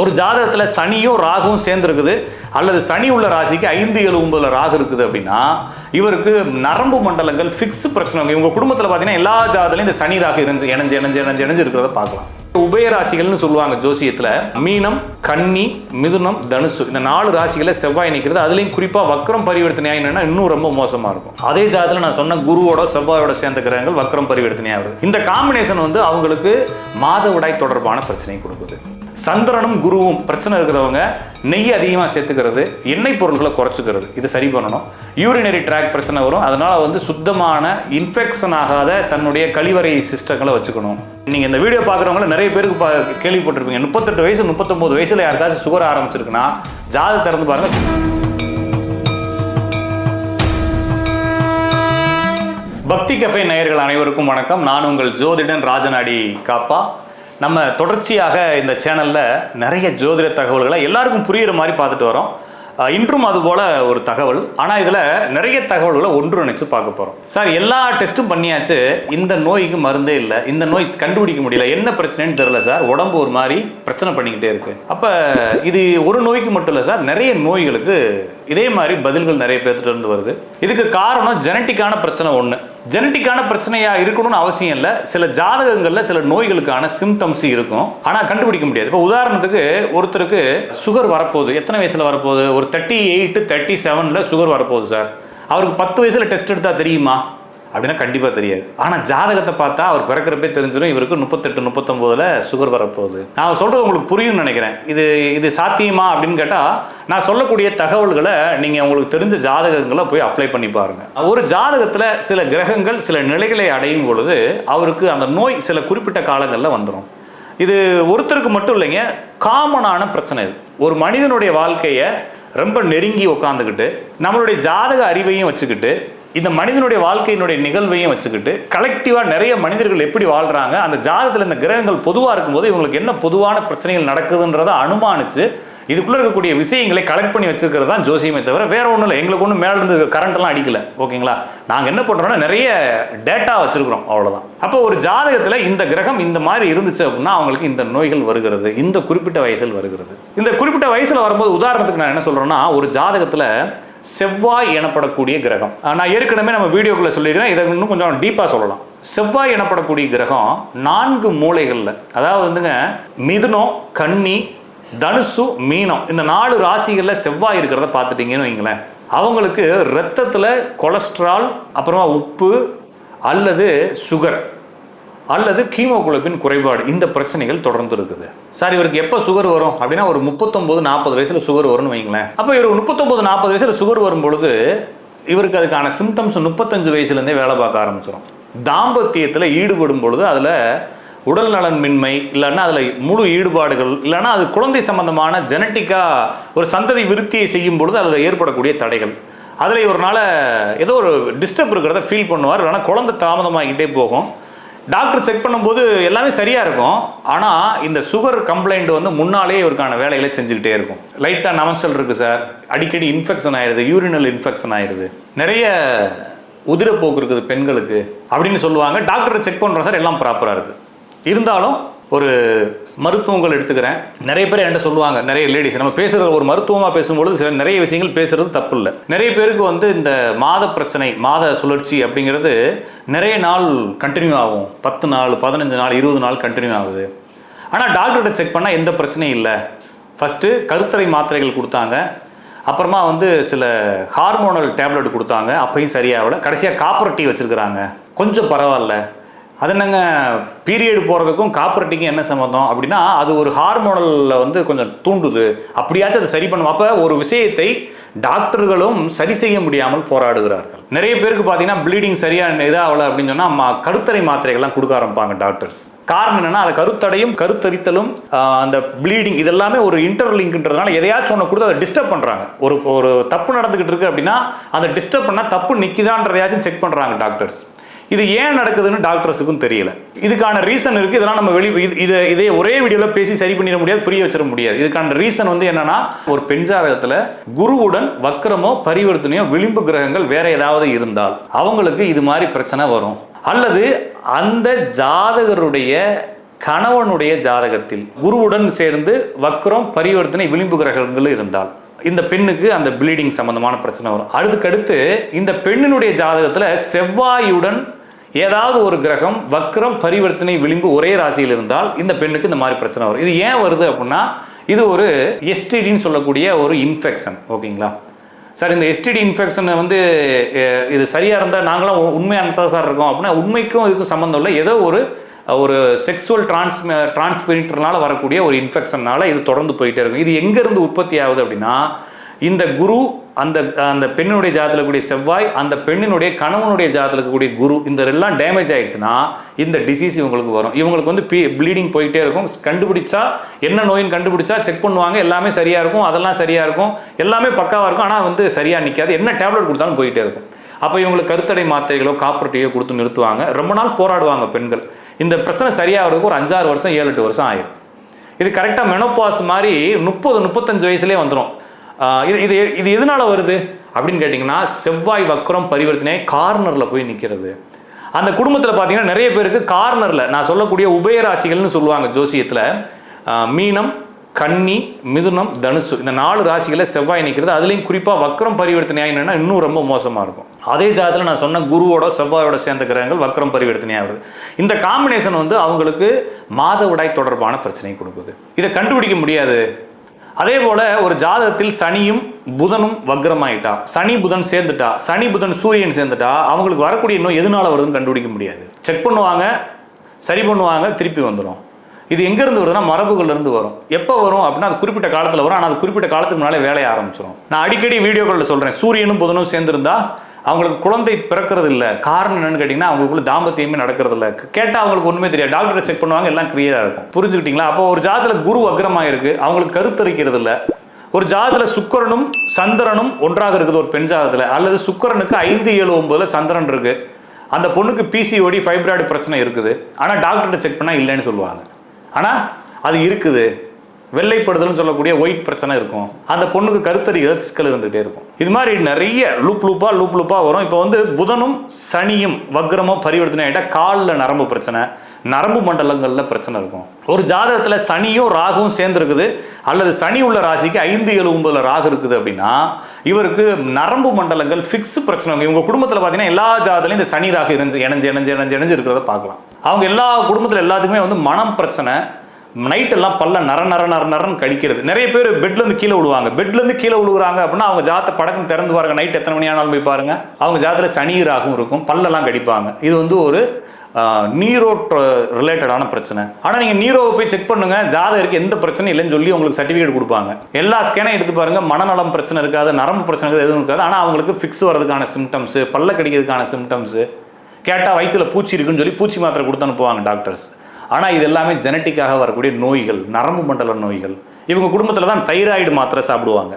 ஒரு ஜாதகத்தில் சனியும் ராகுவும் சேர்ந்துருக்குது. அல்லது சனி உள்ள ராசிக்கு ஐந்து ஏழு ஒன்பதுல ராகு இருக்குது அப்படின்னா இவருக்கு நரம்பு மண்டலங்கள் ஃபிக்ஸ் பிரச்சனை. இவங்க குடும்பத்தில் பார்த்தீங்கன்னா எல்லா ஜாதகத்துலையும் இந்த சனி ராகு இணைஞ்சு இணைஞ்சு இணைஞ்சு இணைஞ்சு இணைஞ்சு இருக்கிறத பார்க்கலாம். உபய ராசிகள்னு சொல்லுவாங்க ஜோசியத்தில். மீனம் கன்னி மிதுனம் தனுசு. இந்த நாலு ராசிகளை செவ்வாய் நிற்கிறது அதுலேயும் குறிப்பாக வக்ரம் பரிவர்த்தனை என்னன்னா இன்னும் ரொம்ப மோசமாக இருக்கும். அதே ஜாதத்தில் நான் சொன்ன குருவோட செவ்வாயோட சேர்ந்த கிரகங்கள் வக்ரம் பரிவர்த்தனையா வருது இந்த காம்பினேஷன் வந்து அவங்களுக்கு மாதவிடாய் தொடர்பான பிரச்சனையை கொடுக்குது. சந்திரனும் குருவும் பிரச்சனை இருக்கிறவங்க நெய் அதிகமாக சேர்த்துக்கிறது எண்ணெய் பொருட்களை குறைச்சிக்கிறது. இது சரி பண்ணணும். யூரினரி ட்ராக் பிரச்சனை வரும். அதனால் வந்து சுத்தமான இன்ஃபெக்ஷன் ஆகாத தன்னுடைய கழிவறை சிஸ்டங்களை வச்சுக்கணும். நீங்கள் இந்த வீடியோ பார்க்குறவங்கள நிறைய பேருக்கு பா கேள்விப்பட்டிருப்பீங்க. முப்பத்தெட்டு வயசு முப்பத்தொம்போது வயசில் யாருக்காச்சும் சுகர் ஆரம்பிச்சிருக்குன்னா ஜாதை திறந்து பாருங்க. பக்தி கஃபே நேயர்கள் அனைவருக்கும் வணக்கம். நான் உங்கள் ஜோதிடன் ராஜநாடி காப்பா. நம்ம தொடர்ச்சியாக இந்த சேனலில் நிறைய ஜோதிட தகவல்களை எல்லாருக்கும் புரிகிற மாதிரி பார்த்துட்டு வரோம். இன்றும் அது போல ஒரு தகவல். ஆனால் இதில் நிறைய தகவல்களை ஒன்றிணைச்சு பார்க்க போகிறோம் சார் எல்லா டெஸ்ட்டும் பண்ணியாச்சு. இந்த நோய்க்கு மருந்தே இல்லை. இந்த நோய் கண்டுபிடிக்க முடியல. என்ன பிரச்சனைன்னு தெரில சார். உடம்பு ஒரு மாதிரி பிரச்சனை பண்ணிக்கிட்டே இருக்கு. அப்போ இது ஒரு நோய்க்கு மட்டும் இல்லை சார். நிறைய நோய்களுக்கு இதே மாதிரி பதில்கள் நிறைய பேர்த்துட்டு இருந்து வருது. இதுக்கு காரணம் ஜெனட்டிக்கான பிரச்சனை ஒன்று ஜெனட்டிக்கான பிரச்சனையாக இருக்கணும்னு அவசியம் இல்லை. சில ஜாதகங்களில் சில நோய்களுக்கான சிம்டம்ஸ் இருக்கும். ஆனால் கண்டுபிடிக்க முடியாது. இப்போ உதாரணத்துக்கு ஒருத்தருக்கு சுகர் வரப்போகுது. எத்தனை வயசில் வரப்போகுது? ஒரு தேர்ட்டி எயிட்டு தேர்ட்டி செவனில் சுகர் வரப்போகுது சார் அவருக்கு பத்து வயசில் டெஸ்ட் எடுத்தால் தெரியுமா? அப்படின்னா கண்டிப்பாக தெரியாது. ஆனால் ஜாதகத்தை பார்த்தா அவர் பிறக்கிறப்பே தெரிஞ்சிடும் இவருக்கு முப்பத்தெட்டு முப்பத்தொம்போதில் சுகர் வரப்போகுது. நான் சொல்கிறது உங்களுக்கு புரியும்னு நினைக்கிறேன். இது இது சாத்தியமா அப்படின்னு கேட்டால் நான் சொல்லக்கூடிய தகவல்களை நீங்கள் உங்களுக்கு தெரிஞ்ச ஜாதகங்களை போய் அப்ளை பண்ணி பாருங்கள் ஒரு ஜாதகத்தில் சில கிரகங்கள் சில நிலைகளை அடையும் பொழுது அவருக்கு அந்த நோய் சில குறிப்பிட்ட காலங்களில் வந்துடும் இது ஒருத்தருக்கு மட்டும் இல்லைங்க காமனான பிரச்சனை இது. ஒரு மனிதனுடைய வாழ்க்கையை ரொம்ப நெருங்கி உட்காந்துக்கிட்டு நம்மளுடைய ஜாதக அறிவையும் வச்சுக்கிட்டு இந்த மனிதனுடைய வாழ்க்கையினுடைய நிகழ்வையும் வச்சுக்கிட்டு கலெக்டிவாக நிறைய மனிதர்கள் எப்படி வாழ்கிறாங்க அந்த ஜாதகத்தில் இந்த கிரகங்கள் பொதுவாக இருக்கும்போது இவங்களுக்கு என்ன பொதுவான பிரச்சனைகள் நடக்குதுன்றதை அனுமானிச்சு இதுக்குள்ளே இருக்கக்கூடிய விஷயங்களை கலெக்ட் பண்ணி வச்சுருக்கிறது தான் ஜோசியமே தவிர வேறு ஒன்றும் இல்லை. எங்களுக்கு ஒன்றும் மேலேருந்து கரண்ட்லாம் அடிக்கல. ஓகேங்களா? நாங்கள் என்ன பண்ணுறோன்னா நிறைய டேட்டா வச்சுருக்குறோம் அவ்வளோதான் அப்போ ஒரு ஜாதகத்தில் இந்த கிரகம் இந்த மாதிரி இருந்துச்சு அப்படின்னா அவங்களுக்கு இந்த நோய்கள் வருகிறது இந்த குறிப்பிட்ட வயசில் வருகிறது. இந்த குறிப்பிட்ட வயசில் வரும்போது உதாரணத்துக்கு நான் என்ன சொல்கிறேன்னா ஒரு ஜாதகத்தில் செவ்வாய் எனப்படக்கூடிய கிரகம். நான் ஏற்கனவே நம்ம வீடியோக்குள்ள சொல்லியிருக்கிறேன். இதை இன்னும் கொஞ்சம் டீப்பாக சொல்லலாம். செவ்வாய் எனப்படக்கூடிய கிரகம் நான்கு மூலைகளில். அதாவது வந்துங்க மிதுனம் கன்னி தனுசு மீனம். இந்த நாலு ராசிகளில் செவ்வாய் இருக்கிறத பார்த்துட்டீங்கன்னு வைங்களேன். அவங்களுக்கு ரத்தத்தில் கொலஸ்ட்ரால் அப்புறமா உப்பு அல்லது சுகர். அல்லது கீமோகுளோபின் குறைபாடு. இந்த பிரச்சனைகள் தொடர்ந்து இருக்குது சார் இவருக்கு எப்போ சுகர் வரும்? அப்படின்னா ஒரு முப்பத்தொம்போது நாற்பது வயசில் சுகர் வரும்னு வைங்களேன். அப்போ இவர் முப்பத்தொம்போது நாற்பது வயசில் சுகர் வரும் பொழுது இவருக்கு அதுக்கான சிம்டம்ஸ் முப்பத்தஞ்சு வயசுலேருந்தே வேலை பார்க்க ஆரம்பிச்சிடும் தாம்பத்தியத்தில் ஈடுபடும் பொழுது அதில் உடல் நலன்மின்மை இல்லைன்னா அதில் முழு ஈடுபாடுகள் இல்லைன்னா அது குழந்தை சம்பந்தமான ஜெனட்டிக்காக ஒரு சந்ததி விருத்தியை செய்யும் பொழுது அதில் ஏற்படக்கூடிய தடைகள். அதில் இவர்னால ஏதோ ஒரு டிஸ்டர்ப் இருக்கிறத ஃபீல் பண்ணுவார். இல்லைன்னா குழந்தை தாமதமாகிக்கிட்டே போகும். டாக்டர் செக் பண்ணும்போது எல்லாமே சரியாக இருக்கும். ஆனால் இந்த சுகர் கம்ப்ளைண்ட் வந்து முன்னாலே இவருக்கான வேலைகளை செஞ்சுக்கிட்டே இருக்கும். லைட்டாக நமச்சல் இருக்குது சார். அடிக்கடி இன்ஃபெக்ஷன் ஆயிடுது யூரினல் இன்ஃபெக்ஷன் ஆயிடுது. நிறைய உதிரப்போக்கு இருக்குது பெண்களுக்கு அப்படின்னு சொல்லுவாங்க. டாக்டரை செக் பண்ணுறோம் சார் எல்லாம் ப்ராப்பராக இருக்குது இருந்தாலும் ஒரு மருத்துவங்கள் எடுத்துக்கிறேன். நிறைய பேர் என்கிட்ட சொல்லுவாங்க நிறைய லேடிஸ் நம்ம பேசுகிறது ஒரு மருத்துவமாக பேசும்பொழுது சில நிறைய விஷயங்கள் பேசுறது தப்பு இல்லை நிறைய பேருக்கு வந்து இந்த மாத பிரச்சனை மாத சுழற்சி அப்படிங்கிறது நிறைய நாள் கண்டினியூ ஆகும். பத்து நாள் பதினஞ்சு நாள் இருபது நாள் கண்டினியூ ஆகுது. ஆனால் டாக்டர்கிட்ட செக் பண்ணால் எந்த பிரச்சனையும் இல்லை. ஃபஸ்ட்டு கருத்தரை மாத்திரைகள் கொடுத்தாங்க. அப்புறமா வந்து சில ஹார்மோனல் டேப்லெட் கொடுத்தாங்க. அப்பயும் சரியாகல கடைசியாக காப்பர் டீ வச்சுருக்குறாங்க. கொஞ்சம் பரவாயில்ல. அது என்னங்க பீரியட் போகிறதுக்கும் காப்பரட்டிக்கும் என்ன சம்மந்தம் அப்படின்னா அது ஒரு ஹார்மோனலில் வந்து கொஞ்சம் தூண்டுது. அப்படியாச்சும் அதை சரி பண்ணும். அப்போ ஒரு விஷயத்தை டாக்டர்களும் சரி செய்ய முடியாமல் போராடுகிறார்கள். நிறைய பேருக்கு பார்த்தீங்கன்னா ப்ளீடிங் சரியாக இதாகல அப்படின்னு சொன்னால் கருத்தடை மாத்திரைகள்லாம் கொடுக்க ஆரம்பிப்பாங்க டாக்டர்ஸ். காரணம் என்னென்னா அது கருத்தடையும் கருத்தரித்தலும் அந்த ப்ளீடிங் இதெல்லாமே ஒரு இன்டர்லிங்க்ன்றதுனால எதையாச்சும் ஒன்று கொடுத்து அதை டிஸ்டர்ப் பண்ணுறாங்க ஒரு ஒரு தப்பு நடந்துக்கிட்டு இருக்கு அப்படின்னா அதை டிஸ்டர்ப் பண்ணால் தப்பு நிற்கிதான்றதையாச்சும் செக் பண்ணுறாங்க டாக்டர்ஸ். இது ஏன் நடக்குதுன்னு டாக்டர்ஸுக்கும் தெரியல. இதுக்கான ரீசன் இருக்குது இதெல்லாம் நம்ம வெளி இது இதை இதே ஒரே வீடியோவில் பேசி சரி பண்ணிட முடியாது புரிய வச்சிட முடியாது. இதுக்கான ரீசன் வந்து என்னன்னா ஒரு பெண் ஜாதகத்தில் குருவுடன் வக்கரமோ பரிவர்த்தனையோ விளிம்பு கிரகங்கள் வேற ஏதாவது இருந்தால் அவங்களுக்கு இது மாதிரி பிரச்சனை வரும். அல்லது அந்த ஜாதகருடைய கணவனுடைய ஜாதகத்தில் குருவுடன் சேர்ந்து வக்ரம் பரிவர்த்தனை விளிம்பு கிரகங்கள் இருந்தால் இந்த பெண்ணுக்கு அந்த ப்ளீடிங் சம்பந்தமான பிரச்சனை வரும். அதுக்கடுத்து இந்த பெண்ணினுடைய ஜாதகத்தில் செவ்வாயுடன் ஏதாவது ஒரு கிரகம் வக்ரம் பரிவர்த்தனை விளிம்பு ஒரே ராசியில் இருந்தால் இந்த பெண்ணுக்கு இந்த மாதிரி பிரச்சனை வரும். இது ஏன் வருது அப்படின்னா இது ஒரு எஸ்டிடின்னு சொல்லக்கூடிய ஒரு இன்ஃபெக்ஷன் ஓகேங்களா? சார் இந்த எஸ்டிடி இன்ஃபெக்ஷன் வந்து இது சரியாக இருந்தால் நாங்களாம் உ- உண்மையானதா சார் இருக்கோம் அப்படின்னா உண்மைக்கும் இதுக்கும் சம்மந்தம் இல்லை. ஏதோ ஒரு ஒரு செக்ஸுவல் டிரான்ஸ் டிரான்ஸ்பிரிட்டர்னால வரக்கூடிய ஒரு இன்ஃபெக்ஷன்னால இது தொடர்ந்து போயிட்டே இருக்கும். இது எங்கேருந்து உற்பத்தி ஆகுது அப்படின்னா இந்த குரு அந்த அந்த பெண்ணினுடைய ஜாதத்தில் இருக்கக்கூடிய செவ்வாய் அந்த பெண்ணினுடைய கணவனுடைய ஜாதத்தில் இருக்கக்கூடிய குரு இந்த எல்லாம் டேமேஜ் ஆயிடுச்சுன்னா இந்த டிசீஸ் இவங்களுக்கு வரும். இவங்களுக்கு வந்து பி ப்ளீடிங் போயிட்டே இருக்கும். கண்டுபிடிச்சா என்ன நோயின்னு கண்டுபிடிச்சா செக் பண்ணுவாங்க. எல்லாமே சரியாக இருக்கும். அதெல்லாம் சரியாக இருக்கும். எல்லாமே பக்காவாக இருக்கும். ஆனால் வந்து சரியாக நிற்காது என்ன டேப்லெட் கொடுத்தாலும் போயிட்டே இருக்கும். அப்போ இவங்களுக்கு கருத்தடை மாத்திரைகளோ காப்பர்ட்டியோ கொடுத்து நிறுத்துவாங்க. ரொம்ப நாள் போராடுவாங்க பெண்கள். இந்த பிரச்சனை சரியாகிறதுக்கு ஒரு அஞ்சாறு வருஷம் ஏழு எட்டு வருஷம் ஆயிடும் இது கரெக்டாக மெனோபாஸ் மாதிரி முப்பது முப்பத்தஞ்சு வயசுலேயே வந்துடும் இது இது இது எதனால வருது? அப்படின்னு கேட்டிங்கன்னா செவ்வாய் வக்ரம் பரிவர்த்தனை கார்னரில் போய் நிற்கிறது அந்த குடும்பத்தில் பார்த்தீங்கன்னா நிறைய பேருக்கு கார்னரில் நான் சொல்லக்கூடிய உபயராசிகள்னு சொல்லுவாங்க ஜோசியத்தில் மீனம் கன்னி மிதுனம் தனுசு இந்த நாலு ராசிகளில் செவ்வாய் நிற்கிறது அதுலேயும் குறிப்பாக வக்ரம் பரிவர்த்தனை ஆகினா இன்னும் ரொம்ப மோசமாக இருக்கும். அதே ஜாதத்தில் நான் சொன்ன குருவோட செவ்வாயோட சேர்ந்த கிரகங்கள் வக்ரம் பரிவர்த்தனை ஆகுது. இந்த காம்பினேஷன் வந்து அவங்களுக்கு மாதவிடாய் தொடர்பான பிரச்சனை கொடுக்குது. இதை கண்டுபிடிக்க முடியாது. அதே போல ஒரு ஜாதகத்தில் சனியும் புதனும் வக்ரமாயிட்டா. சனி புதன் சேர்ந்துட்டா. சனி புதன் சூரியன் சேர்ந்துட்டா. அவங்களுக்கு வரக்கூடிய நோய் எதனால வருதுன்னு கண்டுபிடிக்க முடியாது. செக் பண்ணுவாங்க சரி பண்ணுவாங்க திருப்பி வந்துடும் இது எங்கேருந்து வருதுன்னா மரபுகள்லேருந்து வரும். எப்போ வரும் அப்படின்னா அது குறிப்பிட்ட காலத்தில் வரும். ஆனால் அது குறிப்பிட்ட காலத்துக்கு முன்னாலே வேலைய ஆரம்பிச்சிடும் நான் அடிக்கடி வீடியோக்களில் சொல்கிறேன் சூரியனும் புதனும் சேர்ந்துருந்தா அவங்களுக்கு குழந்தை பிறக்கிறது இல்லை காரணம் என்னன்னு கேட்டிங்கன்னா அவங்களுக்குள்ள தாம்பத்தியமே நடக்கிறது இல்லை கேட்டால் அவங்களுக்கு ஒன்றுமே தெரியாது. டாக்டரை செக் பண்ணுவாங்க எல்லாம் கிளியராக இருக்கும். புரிஞ்சுக்கிட்டீங்களா? அப்போ ஒரு ஜாதத்தில் குரு அக்ரமாக இருக்கு அவங்களுக்கு கருத்தரிக்கிறது இல்லை ஒரு ஜாதத்தில் சுக்கிரனும் சந்திரனும் ஒன்றாக இருக்குது ஒரு பெண் ஜாதத்தில் அல்லது சுக்கிரனுக்கு ஐந்து ஏழு ஒன்பதுல சந்திரன் இருக்கு. அந்த பொண்ணுக்கு பிசிஓடி ஃபைப்ராய்டு பிரச்சனை இருக்குது. ஆனால் டாக்டர்கிட்ட செக் பண்ணால் இல்லைன்னு சொல்லுவாங்க. ஆனால் அது இருக்குது. வெள்ளைப்படுதல்னு சொல்லக்கூடிய ஒயிட் பிரச்சனை இருக்கும். அந்த பொண்ணுக்கு கருத்தறிகிற சிக்கல் இருந்துகிட்டே இருக்கும். இது மாதிரி நிறைய லூப் லூப்பா லூப் லூப்பா வரும். இப்போ வந்து புதனும் சனியும் வக்ரமோ பரிவர்த்தனை ஆகிட்டா காலில் நரம்பு பிரச்சனை நரம்பு மண்டலங்களில் பிரச்சனை இருக்கும். ஒரு ஜாதகத்தில் சனியும் ராகுவும் சேர்ந்துருக்குது. அல்லது சனி உள்ள ராசிக்கு ஐந்து ஏழு ஒன்பதுல ராகு இருக்குது அப்படின்னா இவருக்கு நரம்பு மண்டலங்கள் ஃபிக்ஸ் பிரச்சனை இவங்க குடும்பத்தில் பார்த்தீங்கன்னா எல்லா ஜாதத்துலையும் இந்த சனி ராகு இணைஞ்சு இணைஞ்சு இணைஞ்சு இணைஞ்சு இணைஞ்சு இருக்கிறத பார்க்கலாம். அவங்க எல்லா குடும்பத்தில் எல்லாத்துக்குமே வந்து மனம் பிரச்சனை நைட்டெல்லாம் பல்ல நர நர நர நரன்னு கடிக்கிறது. நிறைய பேர் பெட்லேருந்து கீழே விழுவாங்க. பெட்லேருந்து கீழே விழுகுறாங்க அப்படின்னா அவங்க ஜாத்த படக்கம் திறந்து பாருங்க. நைட் எத்தனை மணி ஆனாலும் போய் பாருங்க. அவங்க ஜாத்தில் சனி ராகும் இருக்கும். பல்லெல்லாம் கடிப்பாங்க. இது வந்து ஒரு நீரோ ரிலேட்டடான பிரச்சனை. ஆனால் நீங்கள் நீரோவை போய் செக் பண்ணுங்க. ஜாதகருக்கு எந்த பிரச்சனையும் இல்லைன்னு சொல்லி உங்களுக்கு சர்டிஃபிகேட் கொடுப்பாங்க. எல்லா ஸ்கேனையும் எடுத்து பாருங்க. மனநலம் பிரச்சனை இருக்காது நரம்பு பிரச்சனை இருக்காது எதுவும் இருக்காது. ஆனால் அவங்களுக்கு ஃபிக்ஸ் வரதுக்கான சிம்டம்ஸு பல்ல கடிக்கிறதுக்கான சிம்டம்ஸு கேட்டால் வயிற்றுல பூச்சி இருக்குன்னு சொல்லி பூச்சி மாத்திரை கொடுத்து அனுப்புவாங்க டாக்டர்ஸ் ஆனால் இது எல்லாமே ஜெனட்டிக்காக வரக்கூடிய நோய்கள் நரம்பு மண்டல நோய்கள். இவங்க குடும்பத்தில் தான் தைராய்டு மாத்திரை சாப்பிடுவாங்க.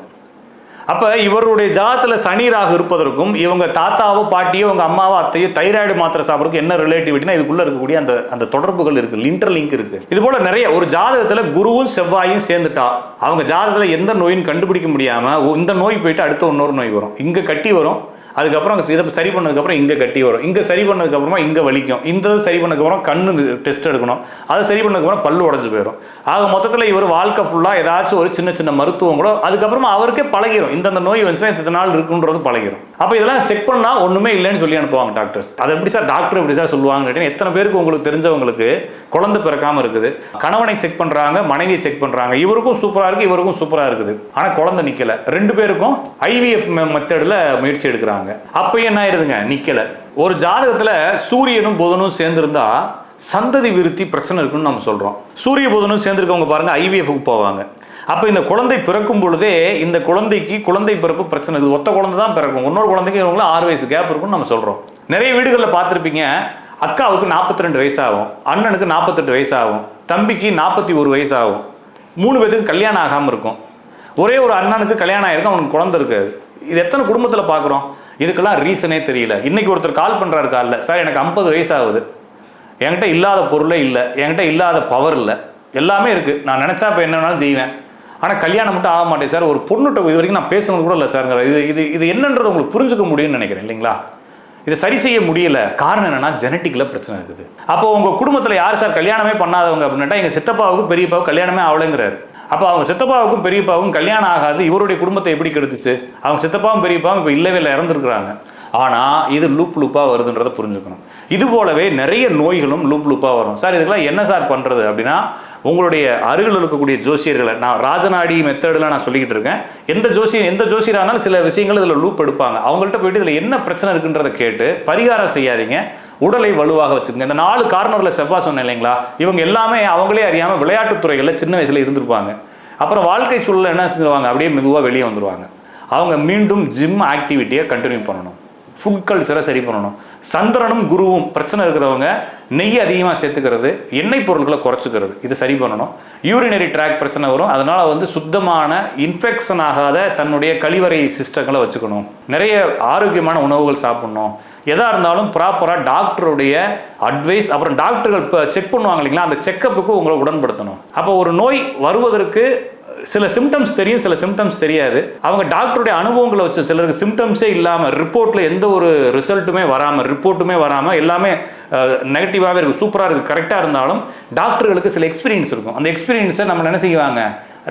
அப்போ இவருடைய ஜாதத்தில் சனி ராகு இருப்பதற்கும் இவங்க தாத்தாவோ பாட்டியோ உங்க அம்மாவோ அத்தையோ தைராய்டு மாத்திரை சாப்பிட்றதுக்கு என்ன ரிலேட்டிவிட்டினா இதுக்குள்ள இருக்கக்கூடிய அந்த அந்த தொடர்புகள் இருக்கு இன்டர்லிங்க் இருக்கு. இது போல நிறைய ஒரு ஜாதகத்தில் குருவும் செவ்வாயும் சேர்ந்துட்டா அவங்க ஜாதகத்தில் எந்த நோயும் கண்டுபிடிக்க முடியாம இந்த நோய் போயிட்டு அடுத்த இன்னொரு நோய் வரும். இங்க கட்டி வரும் அதுக்கப்புறம் இதை சரி பண்ணதுக்கப்புறம் இங்கே கட்டி வரும். இங்கே சரி பண்ணதுக்கப்புறமா இங்கே வலிக்கும். இந்த இது சரி பண்ணதுக்கப்புறம் கண்ணு டெஸ்ட் எடுக்கணும். அதை சரி பண்ணதுக்கப்புறம் பல்லு உடஞ்சு போயிடும் ஆக மொத்தத்தில் இவர் வாழ்க்கை ஃபுல்லாக ஏதாச்சும் ஒரு சின்ன சின்ன மருத்துவம் கூட அதுக்கப்புறமா அவருக்கே பழகிரும். இந்தந்த நோய் வந்துச்சுன்னா இத்தனை நாள் இருக்குன்றது பழகிடும் அப்போ இதெல்லாம் செக் பண்ணால் ஒன்றுமே இல்லைன்னு சொல்லி அனுப்புவாங்க டாக்டர்ஸ் அதை எப்படி சார் டாக்டர் எப்படி சார் சொல்லுவாங்க கேட்டீங்கன்னா, எத்தனை பேருக்கு உங்களுக்கு தெரிஞ்சவங்களுக்கு குழந்தை பிறக்காம இருக்குது. கணவனை செக் பண்ணுறாங்க மனைவியை செக் பண்ணுறாங்க இவருக்கும் சூப்பராக இருக்குது இவருக்கும் சூப்பராக இருக்குது. ஆனால் குழந்தை நிற்கல ரெண்டு பேருக்கும் ஐவிஎஃப் மெத்தடில் முயற்சி எடுக்கிறாங்க. அப்போ என்ன ஆயிருதுங்க? நிற்கலை ஒரு ஜாதகத்தில் சூரியனும் புதனும் சேர்ந்துருந்தா சந்ததி விருத்தி பிரச்சனை இருக்குன்னு நம்ம சொல்கிறோம் சூரிய புதனும் சேர்ந்துருக்கவங்க பாருங்கள் ஐவிஎஃப்க்கு போவாங்க. அப்போ இந்த குழந்தை பிறக்கும் பொழுதே இந்த குழந்தைக்கு குழந்தை பிறப்பு பிரச்சனை இருக்குது. ஒத்த குழந்தை தான் பிறக்கும். இன்னொரு குழந்தைக்கு இவங்களும் ஆறு வயசு கேப் இருக்குன்னு நம்ம சொல்கிறோம் நிறைய வீடுகளில் பார்த்துருப்பீங்க அக்காவுக்கு நாற்பத்தி ரெண்டு வயசாகும் அண்ணனுக்கு நாற்பத்தெட்டு வயசாகும் தம்பிக்கு நாற்பத்தி ஒரு வயசாகும். மூணு பேத்துக்கு கல்யாணம் ஆகாமல் இருக்கும். ஒரே ஒரு அண்ணனுக்கு கல்யாணம் ஆகிருக்கும் அவனுக்கு குழந்தை இருக்காது. இது எத்தனை குடும்பத்தில் பார்க்குறோம்? இதுக்கெல்லாம் ரீசனே தெரியல. இன்னைக்கு ஒருத்தர் கால் பண்ணுறாரு காலில். சார் எனக்கு ஐம்பது வயசாகுது. என்கிட்ட இல்லாத பொருளே இல்லை. என்கிட்ட இல்லாத பவர் இல்லை. எல்லாமே இருக்குது நான் நினச்சா இப்போ என்ன வேணாலும் செய்வேன். ஆனால் கல்யாணம் மட்டும் ஆக மாட்டேன் சார். ஒரு பொண்ணுகிட்ட இது வரைக்கும் நான் பேசுனது கூட இல்லை சார் இது இது இது என்னன்றது உங்களுக்கு புரிஞ்சுக்க முடியும்னு நினைக்கிறேன் இல்லைங்களா? இதை சரி செய்ய முடியல. காரணம் என்னன்னா ஜெனட்டிக்கில் பிரச்சனை இருக்குது. அப்போ உங்கள் குடும்பத்தில் யார் சார் கல்யாணமே பண்ணாதவங்க அப்படின்னா எங்கள் சித்தப்பாவுக்கும் பெரியப்பாவுக்கும் கல்யாணமே ஆகலைங்கிறாரு. அப்போ அவங்க சித்தப்பாவுக்கும் பெரியப்பாவுக்கும் கல்யாணம் ஆகாது. இவருடைய குடும்பத்தை எப்படி கெடுத்துச்சு? அவங்க சித்தப்பாவும் பெரியப்பாவும் இப்போ இல்லவே இல்லை இறந்துருக்குறாங்க. ஆனால் இது லூப் லூப்பாக வருதுன்றதை புரிஞ்சுக்கணும். இது போலவே நிறைய நோய்களும் லூப் லூப்பாக வரும். சார் இதுக்கெல்லாம் என்ன சார் பண்ணுறது அப்படின்னா உங்களுடைய அருகில் இருக்கக்கூடிய ஜோசியர்களை நான் ராஜநாடி மெத்தடில் நான் சொல்லிக்கிட்டு இருக்கேன். எந்த ஜோசியம் எந்த ஜோசியராக இருந்தாலும் சில விஷயங்கள் இதில் லூப் எடுப்பாங்க. அவங்கள்ட்ட போயிட்டு இதில் என்ன பிரச்சனை இருக்குன்றதை கேட்டு பரிகாரம் செய்யாதீங்க. உடலை வலுவாக வச்சுக்கோங்க. இந்த நாலு கார்னரில் செவ்வாய் சொன்னேன் இல்லைங்களா? இவங்க எல்லாமே அவங்களே அறியாமல் விளையாட்டுத் துறைகளில் சின்ன வயசில் இருந்திருப்பாங்க. அப்புறம் வாழ்க்கை சூழலில் என்ன செஞ்சுருவாங்க? அப்படியே மெதுவாக வெளியே வந்துருவாங்க. அவங்க மீண்டும் ஜிம் ஆக்டிவிட்டியை கண்டினியூ பண்ணணும். ஃபுட் கல்ச்சரை சரி பண்ணணும். சந்திரனும் குருவும் பிரச்சனை இருக்கிறவங்க நெய் அதிகமாக சேர்த்துக்கிறது எண்ணெய் பொருட்களை குறைச்சிக்கிறது இது சரி பண்ணணும். யூரினரி ட்ராக் பிரச்சனை வரும். அதனால் வந்து சுத்தமான இன்ஃபெக்ஷன் ஆகாத தன்னுடைய கழிவறை சிஸ்டங்களை வச்சுக்கணும். நிறைய ஆரோக்கியமான உணவுகள் சாப்பிடணும். எதாக இருந்தாலும் ப்ராப்பராக டாக்டருடைய அட்வைஸ் அப்புறம் டாக்டர்கள் இப்போ செக் பண்ணுவாங்க இல்லைங்களா? அந்த செக்கப்புக்கு உங்களை உடன்படுத்தணும். அப்போ ஒரு நோய் வருவதற்கு சில சிம்டம்ஸ் தெரியும் சில சிம்டம்ஸ் தெரியாது. அவங்க டாக்டருடைய அனுபவங்களை வச்சு சிலருக்கு சிம்டம்ஸே இல்லாமல் ரிப்போர்ட்டில் எந்த ஒரு ரிசல்ட்டுமே வராமல் ரிப்போர்ட்டுமே வராமல் எல்லாமே நெகட்டிவாகவே இருக்குது சூப்பராக இருக்குது கரெக்டாக இருந்தாலும் டாக்டர்களுக்கு சில எக்ஸ்பீரியன்ஸ் இருக்கும். அந்த எக்ஸ்பீரியன்ஸை நம்ம என்ன செய்வாங்க?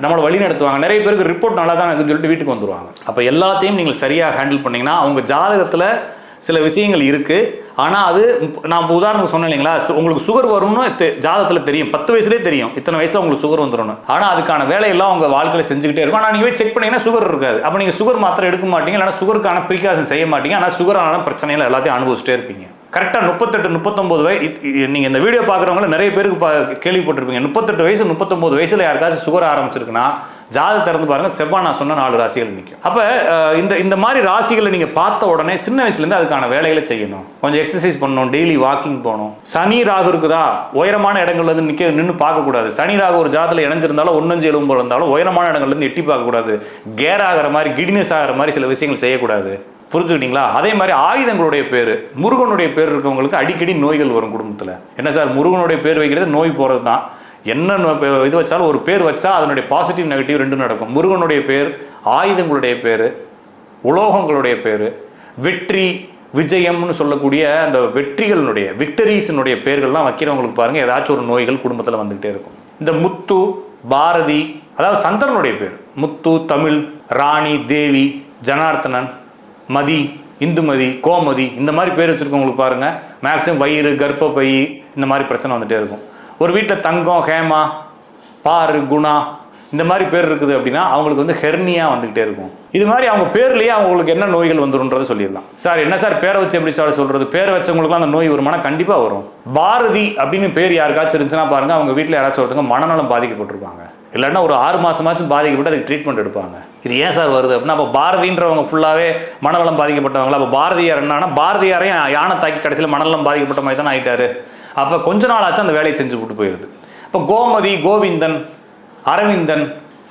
நம்மளை வழி நடத்துவாங்க. நிறைய பேருக்கு ரிப்போர்ட் நல்லா தான் இருக்குன்னு சொல்லிட்டு வீட்டுக்கு வந்துடுவாங்க அப்போ எல்லாத்தையும் நீங்கள் சரியாக ஹேண்டில் பண்ணிங்கன்னா அவங்க ஜாதகத்தில் சில விஷயங்கள் இருக்குது ஆனால் அது நான் இப்போ உதாரணத்துக்கு சொன்னேன் இல்லைங்களா? உங்களுக்கு சுகர் வரும்னு தெ- ஜாதகத்தில் தெரியும். பத்து வயசுலேயே தெரியும். இத்தனை வயசில் உங்களுக்கு சுகர் வந்துடும் ஆனால் அதுக்கான வேலையெல்லாம் உங்கள் வாழ்க்கையில் செஞ்சுக்கிட்டே இருக்கும். ஆனால் நீங்கள் போய் செக் பண்ணீங்கன்னா சுகர் இருக்காது. அப்போ நீங்கள் சுகர் மாத்திரை எடுக்க மாட்டீங்க. இல்லைனா சுகருக்கான ப்ரிகாஷன் செய்ய மாட்டீங்க. ஆனால் சுகரான பிரச்சனைகள் எல்லாத்தையும் அனுபவிச்சுட்டே இருப்பீங்க. கரெக்டாக முப்பத்தெட்டு முப்பத்தொம்போது வயசு நீங்கள் இந்த வீடியோ பார்க்குறவங்கள நிறைய பேருக்கு பா கேள்விப்பட்டிருப்பீங்க. முப்பத்தெட்டு வயசு முப்பத்தொம்போது வயசில் யாருக்காச்சும் சுகர் ஆரம்பிச்சிருக்குன்னா ஜாதகம் திறந்து பாருங்க. செவ்வாய் நான் சொன்ன நாலு ராசிகள் நிற்கும் அப்போ இந்த இந்த மாதிரி ராசிகளை நீங்கள் பார்த்த உடனே சின்ன வயசுலேருந்து அதுக்கான வேலைகளை செய்யணும். கொஞ்சம் எக்ஸசைஸ் பண்ணணும் டெய்லி வாக்கிங் போகணும். சனி ராகு இருக்குதா? உயரமான இடங்கள்ல இருந்து நிற்க நின்று பார்க்கக்கூடாது. சனி ராகு ஒரு ஜாதத்தில் இணைஞ்சிருந்தாலும் ஒன்னஞ்சு எலும்பு இருந்தாலும் உயரமான இடங்கள்ல இருந்து எட்டி பார்க்கக்கூடாது. கேர் ஆகிற மாதிரி கிடினஸ் ஆகிற மாதிரி சில விஷயங்கள் செய்யக்கூடாது. புரிஞ்சுக்கிட்டீங்களா? அதே மாதிரி ஆயுதங்களுடைய பேர் முருகனுடைய பேர் இருக்கவங்களுக்கு அடிக்கடி நோய்கள் வரும் குடும்பத்தில். என்ன சார்? முருகனுடைய பேர் வைக்கிறது நோய் போகிறது தான் என்ன இது வச்சாலும் ஒரு பேர் வச்சா அதனுடைய பாசிட்டிவ் நெகட்டிவ் ரெண்டும் நடக்கும். முருகனுடைய பேர் ஆயுதங்களுடைய பேர் உலோகங்களுடைய பேர் வெற்றி விஜயம்னு சொல்லக்கூடிய அந்த வெற்றிகளினுடைய விக்டரிஸினுடைய பேர்கள்லாம் வைக்கிறவங்களுக்கு பாருங்கள் ஏதாச்சும் ஒரு நோய்கள் குடும்பத்தில் வந்துகிட்டே இருக்கும். இந்த முத்து பாரதி அதாவது சந்திரனுடைய பேர். முத்து தமிழ் ராணி தேவி ஜனார்த்தனன் மதி இந்துமதி கோமதி இந்த மாதிரி பேர் வச்சுருக்கவங்களுக்கு பாருங்கள் மேக்ஸிமம் வயிறு கர்ப்பப்பை இந்த மாதிரி பிரச்சனை வந்துகிட்டே இருக்கும். ஒரு வீட்டில் தங்கம் ஹேமா பாரு குணா இந்த மாதிரி பேர் இருக்குது அப்படின்னா அவங்களுக்கு வந்து ஹெர்னியா வந்துகிட்டே இருக்கும். இது மாதிரி அவங்க பேர்லேயே அவங்களுக்கு என்ன நோய்கள் வந்துடும்ன்றத சொல்லிடலாம். சார் என்ன சார் பேரை வச்சு எப்படி சார் சொல்றது? பேரை வச்சவங்களுக்குலாம் அந்த நோய் வருமானம் கண்டிப்பாக வரும். பாரதி அப்படின்னு பேர் யாருக்காச்சும் இருந்துச்சுன்னா பாருங்க அவங்க வீட்டில் யாராச்சும் ஒருத்தவங்க மனநலம் பாதிக்கப்பட்டிருப்பாங்க. இல்லைன்னா ஒரு ஆறு மாசமாச்சும் பாதிக்கப்பட்டு அதுக்கு ட்ரீட்மெண்ட் எடுப்பாங்க. இது ஏன் சார் வருது அப்படின்னா அப்போ பாரதின்றவங்க ஃபுல்லாவே மனநலம் பாதிக்கப்பட்டவங்களா? அப்போ பாரதியார் என்னன்னா பாரதியாரையும் யானை தாக்கி கடைசியில் மனநலம் பாதிக்கப்பட்ட மாதிரி தான் ஆயிட்டாரு. அப்போ கொஞ்ச நாள் ஆச்சு அந்த வேலையை செஞ்சு விட்டு போயிடுது இப்போ கோமதி கோவிந்தன் அரவிந்தன்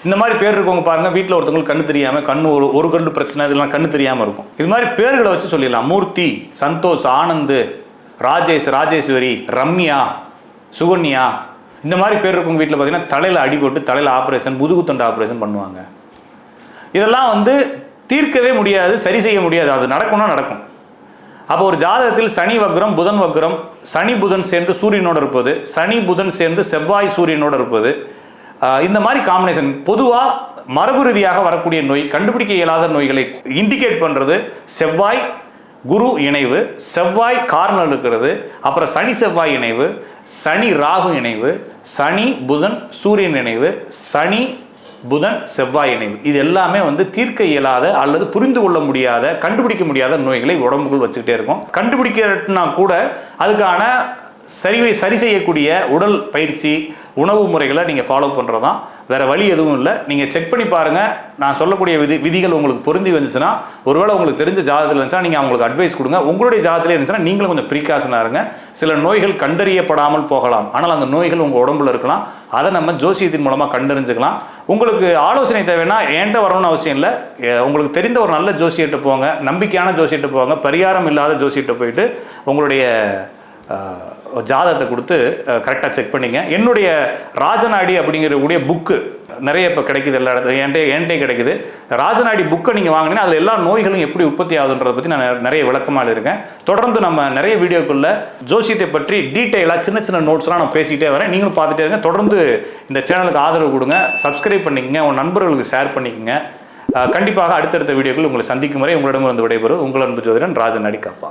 இந்த மாதிரி பேர் இருக்கவங்க பாருங்கள் வீட்டில் ஒருத்தவங்களுக்கு கண்ணு தெரியாமல் கண்ணு ஒரு ஒரு கண்ணு பிரச்சனை இதெல்லாம் கண்ணு தெரியாமல் இருக்கும். இது மாதிரி பேர்களை வச்சு சொல்லிடலாம். மூர்த்தி சந்தோஷ் ஆனந்த் ராஜேஷ் ராஜேஸ்வரி ரம்யா சுகன்யா இந்த மாதிரி பேர் இருக்கவங்க வீட்டில் பார்த்தீங்கன்னா தலையில் அடிபட்டு தலையில் ஆப்ரேஷன் முதுகுத்தண்டு ஆப்ரேஷன் பண்ணுவாங்க. இதெல்லாம் வந்து தீர்க்கவே முடியாது சரி செய்ய முடியாது. அது நடக்கும்னா நடக்கும். அப்போ ஒரு ஜாதகத்தில் சனி வக்ரம் புதன் வக்ரம் சனி புதன் சேர்ந்து சூரியனோடு இருப்பது சனி புதன் சேர்ந்து செவ்வாய் சூரியனோடு இருப்பது இந்த மாதிரி காம்பினேஷன் பொதுவாக மரபு ரீதியாக வரக்கூடிய நோய் கண்டுபிடிக்க இயலாத நோய்களை இண்டிகேட் பண்ணுறது செவ்வாய் குரு இணைவு செவ்வாய் கார்னர் இருக்கிறது அப்புறம் சனி செவ்வாய் இணைவு சனி ராகு இணைவு சனி புதன் சூரியன் இணைவு சனி புதன் செவ்வாய் இணைவு. இது எல்லாமே வந்து தீர்க்க இயலாத அல்லது புரிந்து கொள்ள முடியாத கண்டுபிடிக்க முடியாத நோய்களை உடம்புக்குள் வச்சுக்கிட்டே இருக்கும். கண்டுபிடிக்கிறதுனா கூட அதுக்கான சரிவை சரி செய்யக்கூடிய உடல் பயிற்சி உணவு முறைகளை நீங்கள் ஃபாலோ பண்ணுறது தான் வேறு வழி எதுவும் இல்லை. நீங்கள் செக் பண்ணி பாருங்கள் நான் சொல்லக்கூடிய விதி விதிகள் உங்களுக்கு பொருந்தி வந்துச்சுன்னா ஒருவேளை உங்களுக்கு தெரிஞ்ச ஜாதகத்தில் இருந்துச்சுன்னா நீங்கள் அவங்களுக்கு அட்வைஸ் கொடுங்க. உங்களுடைய ஜாதத்திலே இருந்துச்சுன்னா நீங்களும் கொஞ்சம் ப்ரீகாஷனாக இருங்க. சில நோய்கள் கண்டறியப்படாமல் போகலாம். ஆனால் அந்த நோய்கள் உங்கள் உடம்புல இருக்கலாம். அதை நம்ம ஜோசியத்தின் மூலமாக கண்டறிஞ்சுக்கலாம். உங்களுக்கு ஆலோசனை தேவைன்னா என்கிட்ட வரணும்னு அவசியம் இல்லை. உங்களுக்கு தெரிந்த ஒரு நல்ல ஜோசியிட்ட போங்க. நம்பிக்கையான ஜோசியர்கிட்ட போங்க. பரிகாரம் இல்லாத ஜோசியிட்ட போயிட்டு உங்களுடைய ஜாதகத்தை கொடுத்து கரெக்டாக செக் பண்ணிங்க. என்னுடைய ராஜநாடி அப்படிங்கிறக்கூடிய புக்கு நிறைய இப்போ கிடைக்குது எல்லா இடத்துல என்கிட்ட என்கிட்ட கிடைக்குது. ராஜநாடி புக்கை நீங்கள் வாங்கினீங்கன்னா அதில் எல்லா நோய்களும் எப்படி உற்பத்தி ஆகுதுன்றதை பற்றி நான் நிறைய விளக்கமாக இருக்கேன் தொடர்ந்து நம்ம நிறைய வீடியோக்குள்ள ஜோசியத்தை பற்றி டீட்டெயிலாக சின்ன சின்ன நோட்ஸ்லாம் நான் பேசிக்கிட்டே வரேன். நீங்களும் பார்த்துட்டே இருங்க. தொடர்ந்து இந்த சேனலுக்கு ஆதரவு கொடுங்க. சப்ஸ்கிரைப் பண்ணிக்கங்க. உங்கள் நண்பர்களுக்கு ஷேர் பண்ணிக்கங்க. கண்டிப்பாக அடுத்தடுத்த வீடியோக்கள் உங்களை சந்திக்கும் வரை உங்களிடமிருந்து விடைபெறும் உங்கள் அன்பு ஜோதிடன் ராஜநாடி காப்பா.